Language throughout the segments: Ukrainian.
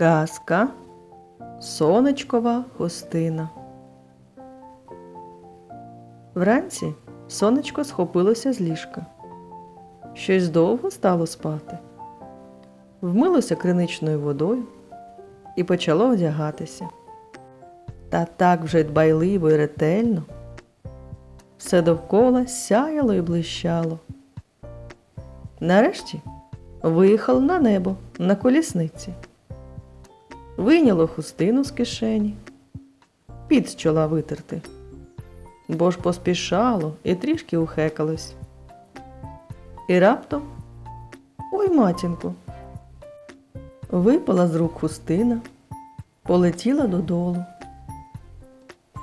Казка Сонечкова хустина. Вранці сонечко схопилося з ліжка. Щось довго стало спати. Вмилося криничною водою і почало одягатися. Та так вже дбайливо і ретельно. Все довкола сяяло і блищало. Нарешті виїхав на небо на колісниці. Вийняло хустину з кишені, під з чола витерти, бо ж поспішало і трішки ухекалось. І раптом, ой, матінко, випала з рук хустина, полетіла додолу.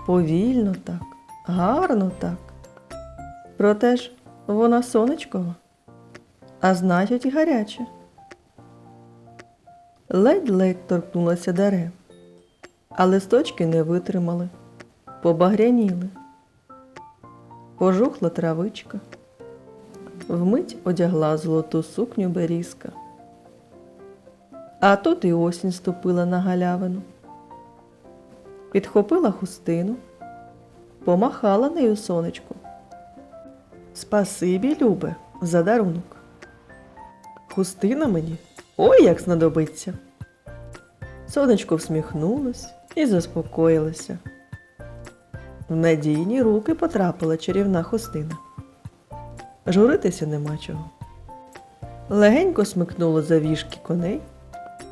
Повільно так, гарно так. Проте ж вона сонечкова, а значить гаряча. Ледь-ледь торкнулася дерев, а листочки не витримали, побагряніли. Пожухла травичка, вмить одягла золоту сукню берізка. А тут і осінь ступила на галявину. Підхопила хустину, помахала нею сонечку. Спасибі, любе, за дарунок. Хустина мені ой як знадобиться. Сонечко всміхнулось і заспокоїлося. В надійні руки потрапила чарівна хустина. Журитися нема чого. Легенько смикнуло за віжки коней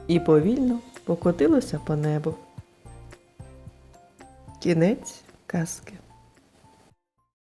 і повільно покотилося по небу. Кінець казки.